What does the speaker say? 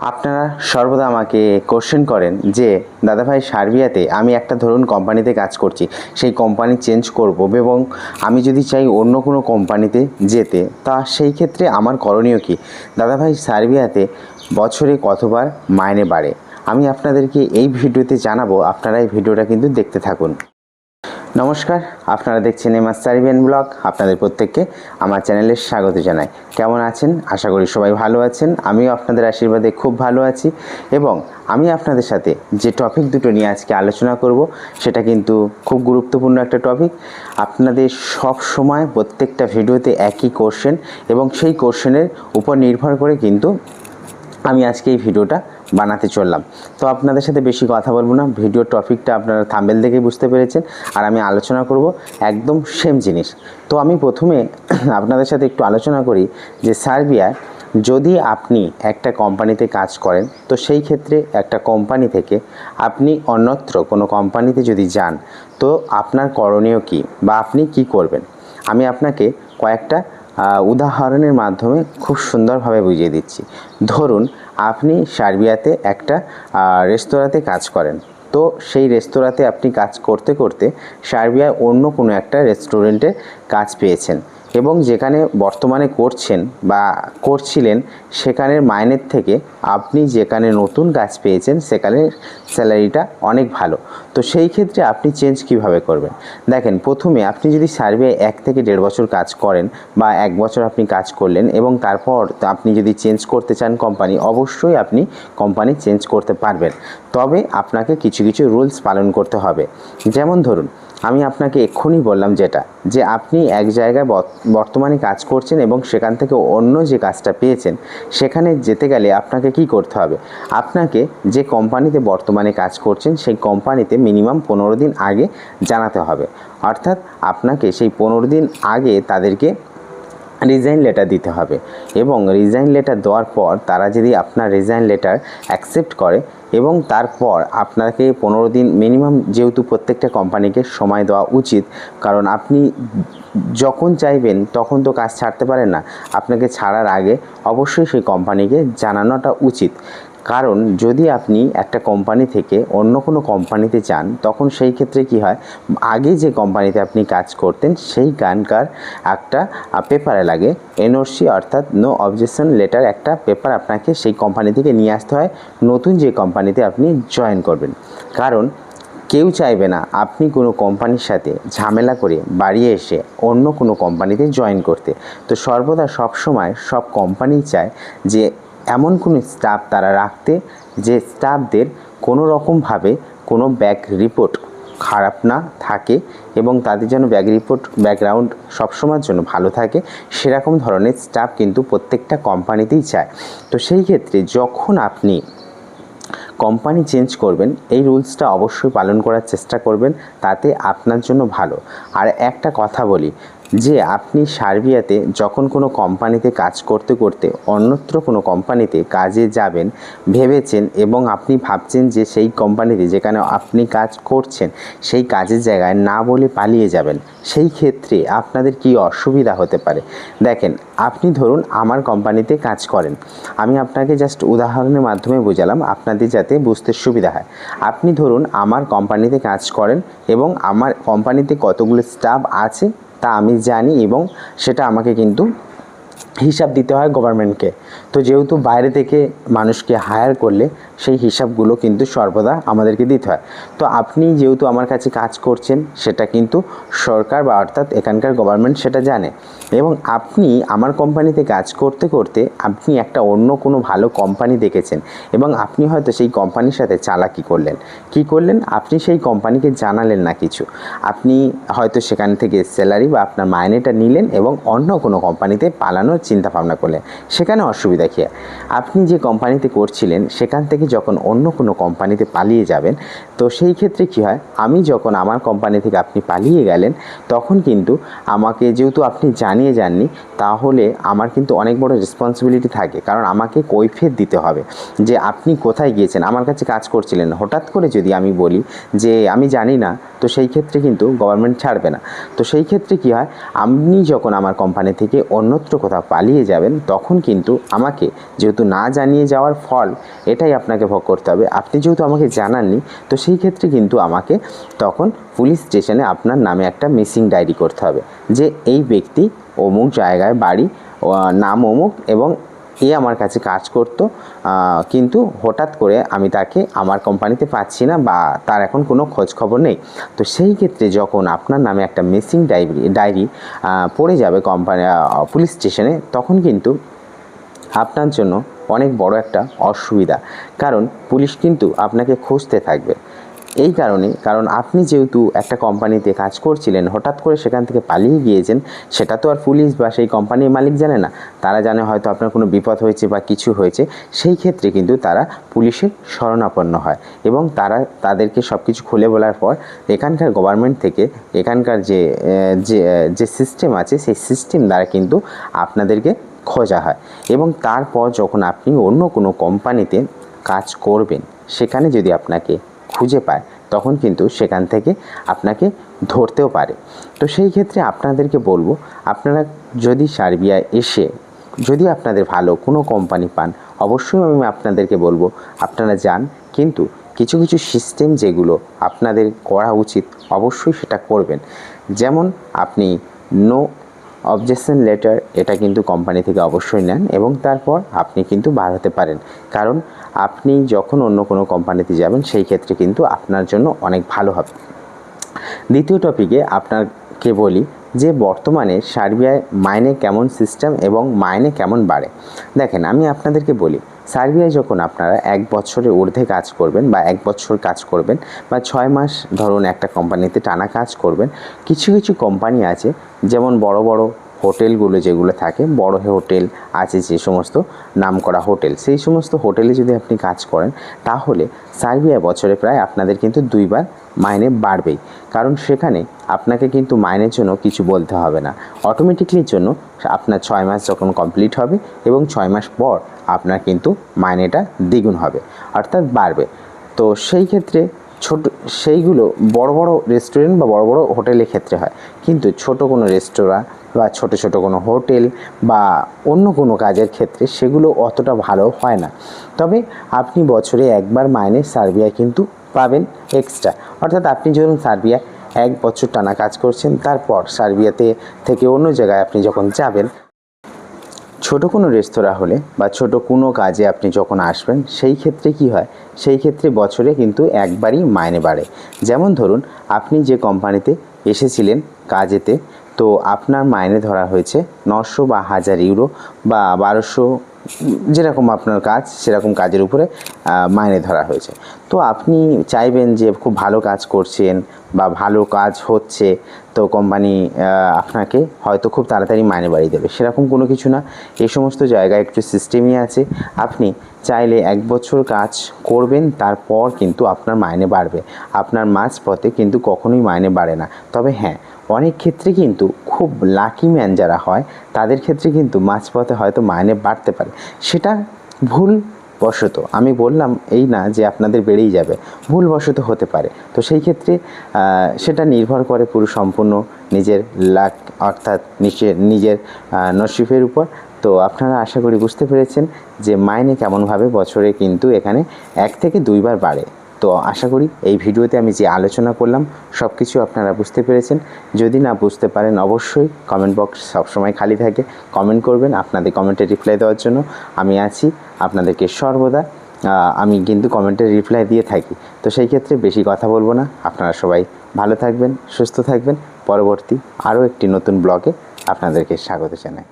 আপনারা সর্বদা আমাকে কোশ্চেন করেন যে, দাদাভাই, সার্বিয়াতে আমি একটা ধরুন কোম্পানিতে কাজ করছি, সেই কোম্পানি চেঞ্জ করব এবং আমি যদি চাই অন্য কোনো কোম্পানিতে যেতে, তা সেই ক্ষেত্রে আমার করণীয় কী? দাদাভাই, সার্বিয়াতে বছরে কতবার মাইনে বাড়ে? আমি আপনাদেরকে এই ভিডিওতে জানাব, আপনারা এই ভিডিওটা কিন্তু দেখতে থাকুন। নমস্কার, আপনারা দেখছেন এম সারিবিয়ান ব্লগ। আপনাদের প্রত্যেককে আমার চ্যানেলে স্বাগত জানাই। কেমন আছেন? আশা করি সবাই ভালো আছেন। আমিও আপনাদের আশীর্বাদে খুব ভালো আছি এবং আমি আপনাদের সাথে যে টপিক দুটো নিয়ে আজকে আলোচনা করব, সেটা কিন্তু খুব গুরুত্বপূর্ণ একটা টপিক আপনাদের সব সময় প্রত্যেকটা ভিডিওতে একই কোশ্চেন এবং সেই কোশ্চেনের উপর নির্ভর করে কিন্তু আমি আজকে এই ভিডিওটা বানাতে চললাম। তো আপনাদের সাথে বেশি কথা বলব না। ভিডিও টপিকটা আপনারা থাম্বেল দেখে বুঝতে পেরেছেন। আর আমি আলোচনা করব একদম সেম জিনিস। তো আমি প্রথমে আপনাদের সাথে একটু আলোচনা করি যে সার্বিয়ায় যদি আপনি একটা কোম্পানিতে কাজ করেন, তো সেই ক্ষেত্রে একটা কোম্পানি থেকে আপনি অন্যত্র কোনো কোম্পানিতে যদি যান, তো আপনার করণীয় কী বা আপনি কি করবেন? আমি আপনাকে কয়েকটা উদাহরণের মাধ্যমে খুব সুন্দরভাবে বুঝিয়ে দিচ্ছি। ধরুন, আপনি সার্বিয়াতে একটা রেস্তোরাঁতে কাজ করেন। তো সেই রেস্তোরাঁতে আপনি কাজ করতে করতে সার্বিয়ায় অন্য কোনো একটা রেস্টুরেন্টে কাজ পেয়েছেন। এবং যেখানে বর্তমানে করছেন বা করছিলেন, সেখানের মাইনের থেকে আপনি যেখানে নতুন কাজ পেয়েছেন সেখানে স্যালারিটা অনেক ভালো। তো সেই ক্ষেত্রে আপনি চেঞ্জ কীভাবে করবেন? দেখেন, প্রথমে আপনি যদি সার্ভে এক থেকে দেড় বছর কাজ করেন বা এক বছর আপনি কাজ করলেন এবং তারপর আপনি যদি চেঞ্জ করতে চান কোম্পানি অবশ্যই আপনি কোম্পানি চেঞ্জ করতে পারবেন। তবে আপনাকে কিছু কিছু রুলস পালন করতে হবে। যেমন ধরুন আমি আপনাকে এক্ষুনি বললাম যেটা, যে আপনি এক জায়গায় বর্ত- বর্তমানে কাজ করছেন এবং সেখান থেকে অন্য যে কাজটা পেয়েছেন, সেখানে যেতে গেলে আপনাকে কি করতে হবে? আপনাকে যে কোম্পানিতে বর্তমানে কাজ করছেন, সেই কোম্পানিতে মিনিমাম পনেরো দিন আগে জানাতে হবে। অর্থাৎ আপনাকে সেই পনেরো দিন আগে তাদেরকে রিজাইন লেটার দিতে হবে। এবং রিজাইন লেটার দেওয়ার পর তারা যদি আপনার রিজাইন লেটার অ্যাকসেপ্ট করে এবং তারপর আপনাকে পনেরো দিন মিনিমাম যেহেতু প্রত্যেকটা কোম্পানিকে সময় দেওয়া উচিত, কারণ আপনি যখন চাইবেন তখন তো কাজ ছাড়তে পারেন না। আপনাকে ছাড়ার আগে অবশ্যই সেই কোম্পানিকে জানানোটা উচিত। কারণ যদি আপনি একটা কোম্পানি থেকে অন্য কোনো কোম্পানিতে যান, তখন সেই ক্ষেত্রে কি হয়? আগে যে কোম্পানিতে আপনি কাজ করতেন, সেই গানকার একটা পেপারে লাগে এনওসি অর্থাৎ নো অবজেকশন লেটার একটা পেপার আপনাকে সেই কোম্পানি থেকে নিয়ে আসতে হয়, নতুন যে কোম্পানিতে আপনি জয়েন করবেন। কারণ কেউ চাইবে না আপনি কোনো কোম্পানির সাথে ঝামেলা করে বাড়ি এসে অন্য কোনো কোম্পানিতে জয়েন করতে। তো সর্বদা সব সময় সব কোম্পানি চায় যে এমন কোনো স্টাফ তারা রাখতে যে স্টাফদের কোনো রকমভাবে কোনো ব্যাক রিপোর্ট খারাপ না থাকে এবং তাদের যেন ব্যাক রিপোর্ট ব্যাকগ্রাউন্ড সবসময়ের জন্য ভালো থাকে, সেরকম ধরনের স্টাফ কিন্তু প্রত্যেকটা কোম্পানিতেই চায়। তো সেই ক্ষেত্রে যখন আপনি কোম্পানি চেঞ্জ করবেন, এই রুলসটা অবশ্যই পালন করার চেষ্টা করবেন, তাতে আপনার জন্য ভালো। আর একটা কথা বলি যে আপনি সার্বিয়াতে যখন কোনো কোম্পানিতে কাজ করতে করতে অন্যত্র কোনো কোম্পানিতে কাজে যাবেন, ভেবেছেন এবং আপনি ভাবছেন যে সেই কোম্পানিতে যেখানে আপনি কাজ করছেন, সেই কাজের জায়গায় না বলে পালিয়ে যাবেন, সেই ক্ষেত্রে আপনাদের কি অসুবিধা হতে পারে? দেখেন, আপনি ধরুন আমার কোম্পানিতে কাজ করেন। আমি আপনাকে জাস্ট উদাহরণের মাধ্যমে বোঝালাম, আপনাদের যাতে বুঝতে সুবিধা হয়। আপনি ধরুন আমার কোম্পানিতে কাজ করেন এবং আমার কোম্পানিতে কতগুলো স্টাফ আছে তা আমি জানি এবং সেটা আমাকে কিন্তু হিসাব দিতে হয় গভর্নমেন্টকে তো যেহেতু বাইরে থেকে মানুষকে হায়ার করলে সেই হিসাবগুলো কিন্তু সর্বদা আমাদেরকে দিতে হয়। তো আপনি যেহেতু আমার কাছে কাজ করছেন, সেটা কিন্তু সরকার বা অর্থাৎ এখানকার গভর্নমেন্ট সেটা জানে। এবং আপনি আমার কোম্পানিতে কাজ করতে করতে আপনি একটা অন্য কোনো ভালো কোম্পানি দেখেছেন এবং আপনি হয়তো সেই কোম্পানির সাথে চালাকি করলেন। কি করলেন? আপনি সেই কোম্পানিকে জানালেন না কিছু। আপনি হয়তো সেখান থেকে স্যালারি বা আপনার মাইনেটা নিলেন এবং অন্য কোনো কোম্পানিতে পালানোর চিন্তা ভাবনা করলেন সেখানে অসুবিধা কী? আপনি যে কোম্পানিতে করছিলেন, সেখান থেকে যখন অন্য কোনো কোম্পানিতে পালিয়ে যাবেন, তো সেই ক্ষেত্রে কী হয়? আমি যখন আমার কোম্পানি থেকে আপনি পালিয়ে গেলেন, তখন কিন্তু আমাকে যেহেতু আপনি জানিয়ে যাননি, তাহলে আমার কিন্তু অনেক বড় রেসপন্সিবিলিটি থাকে। কারণ আমাকে কৈফিয়ত দিতে হবে যে আপনি কোথায় গিয়েছেন? আমার কাছে কাজ করছিলেন হঠাৎ করে যদি আমি বলি যে আমি জানি না, তো সেই ক্ষেত্রে কিন্তু গভর্নমেন্ট ছাড়বে না। তো সেই ক্ষেত্রে কী হয়? আপনি যখন আমার কোম্পানি থেকে অন্যত্র কোথাও পালিয়ে যাবেন, তখন কিন্তু আমাকে যেহেতু না জানিয়ে যাওয়ার ফল, এটাই আপনাকে ভোগ করতে হবে। আপনি যেহেতু আমাকে জানাননি, তো সেই ক্ষেত্রে কিন্তু আমাকে তখন পুলিশ স্টেশনে আপনার নামে একটা মিসিং ডায়েরি করতে হবে। যে এই ব্যক্তি অমুক জায়গায় বাড়ি নাম অমুক এবং এ আমার কাছে কাজ করতো কিন্তু হঠাৎ করে আমি তাকে আমার কোম্পানিতে পাচ্ছি না বা তার এখন কোনো খোঁজ খবর নেই। তো সেই ক্ষেত্রে যখন আপনার নামে একটা মিসিং ডায়েরি ডায়েরি পড়ে যাবে কোম্পানি পুলিশ স্টেশনে, তখন কিন্তু আপনার জন্য অনেক বড় একটা অসুবিধা। কারণ পুলিশ কিন্তু আপনাকে খুঁজতে থাকবে। এই কারণে কারণ আপনি যেহেতু একটা কোম্পানিতে কাজ করছিলেন, হঠাৎ করে সেখান থেকে পালিয়ে গিয়েছেন, সেটা তো আর পুলিশ বা সেই কোম্পানির মালিক জানে না। তারা জানে হয়তো আপনার কোনো বিপদ হয়েছে বা কিছু হয়েছে, সেই ক্ষেত্রে কিন্তু তারা পুলিশের শরণাপন্ন হয় এবং তারা, তাদেরকে সব কিছু খুলে বলার পর এখানকার গভর্নমেন্ট থেকে, এখানকার যে যে সিস্টেম আছে, সেই সিস্টেম দ্বারা কিন্তু আপনাদেরকে খোঁজা হয় এবং তারপর যখন আপনি অন্য কোনো কোম্পানিতে কাজ করবেন, সেখানে যদি আপনাকে খুঁজে পায়, তখন কিন্তু সেখান থেকে আপনাকে ধরতেও পারে। তো সেই ক্ষেত্রে আপনাদেরকে বলব, আপনারা যদি সার্বিয়ায় এসে, যদি আপনাদের ভালো কোনো কোম্পানি পান, অবশ্যই আমি আপনাদেরকে বলব, আপনারা যান, কিন্তু কিছু কিছু সিস্টেম যেগুলো আপনাদের করা উচিত, অবশ্যই সেটা করবেন। যেমন আপনি নো অবজেকশন লেটার এটা কিন্তু কোম্পানি থেকে অবশ্যই নেন এবং তারপর আপনি কিন্তু বার হতে পারেন। কারণ আপনি যখন অন্য কোনো কোম্পানিতে যাবেন, সেই ক্ষেত্রে কিন্তু আপনার জন্য অনেক ভালো হবে। দ্বিতীয় টপিকে আপনাকে বলি যে, বর্তমানে সার্বিয়ায় মাইনে কেমন সিস্টেম এবং মাইনে কেমন বাড়ে? দেখেন, আমি আপনাদেরকে বলি, সার্বিয়ায় যখন আপনারা এক বছরের ঊর্ধ্বে কাজ করবেন বা এক বছর কাজ করবেন বা ছয় মাস ধরুন একটা কোম্পানিতে টানা কাজ করবেন, কিছু কিছু কোম্পানি আছে, যেমন বড় বড় হোটেলগুলো যেগুলো থাকে, বড় হোটেল আছে যে সমস্ত নামকরা হোটেল, সেই সমস্ত হোটেলে যদি আপনি কাজ করেন, তাহলে সার্বিয়া বছরে প্রায় আপনাদের কিন্তু দুইবার মাইনে বাড়বেই। কারণ সেখানে আপনাকে কিন্তু মাইনের জন্য কিছু বলতে হবে না। অটোমেটিকলির জন্য আপনার ছয় মাস যখন কমপ্লিট হবে এবং ছয় মাস পর আপনার কিন্তু মাইনেটা দ্বিগুণ হবে, অর্থাৎ বাড়বে। তো সেই ক্ষেত্রে ছোট, সেইগুলো বড় বড় রেস্টুরেন্ট বা বড় বড় হোটেলের ক্ষেত্রে হয়। কিন্তু ছোট কোনো রেস্তোরাঁ বা ছোট ছোট কোনো হোটেল বা অন্য কোনো কাজের ক্ষেত্রে সেগুলো অতটা ভালো হয় না। তবে আপনি বছরে একবার মাইনে সার্বিয়া কিন্তু পাবেন এক্সট্রা অর্থাৎ আপনি যখন সার্বিয়া এক বছর টানা কাজ করছেন, তারপর সার্বিয়াতে থেকে অন্য জায়গায় আপনি যখন যাবেন, ছোট কোনো রেস্তোরাঁ হলে বা ছোট কোনো কাজে আপনি যখন আসবেন, সেই ক্ষেত্রে কি হয়? সেই ক্ষেত্রে বছরে কিন্তু একবারই মাইনে বাড়ে। যেমন ধরুন, আপনি যে কোম্পানিতে এসেছিলেন কাজেতে তো আপনার মাইনে ধরা হয়েছে নশো বা হাজার ইউরো বা বারোশো, যেরকম আপনার কাজ, সেরকম কাজের উপরে মাইনে ধরা হয়েছে। তো আপনি চাইবেন যে খুব ভালো কাজ করছেন বা ভালো কাজ হচ্ছে, তো কোম্পানি আপনাকে হয়তো খুব তাড়াতাড়ি মাইনে বাড়িয়ে দেবে। সেরকম কোনো কিছু না। এই সমস্ত জায়গায় একটু সিস্টেমই আছে। আপনি চাইলে এক বছর কাজ করবেন তারপর কিন্তু আপনার মাইনে বাড়বে। আপনার মাঝ পথে কিন্তু কখনোই মাইনে বাড়ে না। তবে হ্যাঁ অনেক ক্ষেত্রে কিন্তু খুব লাকি ম্যান যারা হয় তাদের ক্ষেত্রে কিন্তু মাঝপথে হয়তো মাইনে বাড়তে পারে। সেটা ভুল বশত আমি বললাম এই না যে আপনাদের বেড়েই যাবে ভুলবশত হতে পারে। তো সেই ক্ষেত্রে সেটা নির্ভর করে পুরো সম্পূর্ণ নিজের লাক অর্থাৎ নিজের নিজের আহ, নসিবের উপর। তো আপনারা আশা করি বুঝতে পেরেছেন যে মাইনে কেমনভাবে বছরে কিন্তু এখানে এক থেকে দুইবার বাড়ে। তো আশা করি এই ভিডিওতে আমি যে আলোচনা করলাম সব কিছু আপনারা বুঝতে পেরেছেন। যদি না বুঝতে পারেন, অবশ্যই কমেন্ট বক্স সবসময় খালি থাকে। কমেন্ট করবেন আপনাদের কমেন্টে রিপ্লাই দেওয়ার জন্য। আমি আছি আপনাদেরকে সর্বদা। আমি কিন্তু কমেন্টে রিপ্লাই দিয়ে থাকি। তো সেই ক্ষেত্রে বেশি কথা বলব না। আপনারা সবাই ভালো থাকবেন, সুস্থ থাকবেন। পরবর্তী আরও একটি নতুন ব্লগে আপনাদেরকে স্বাগত জানাই।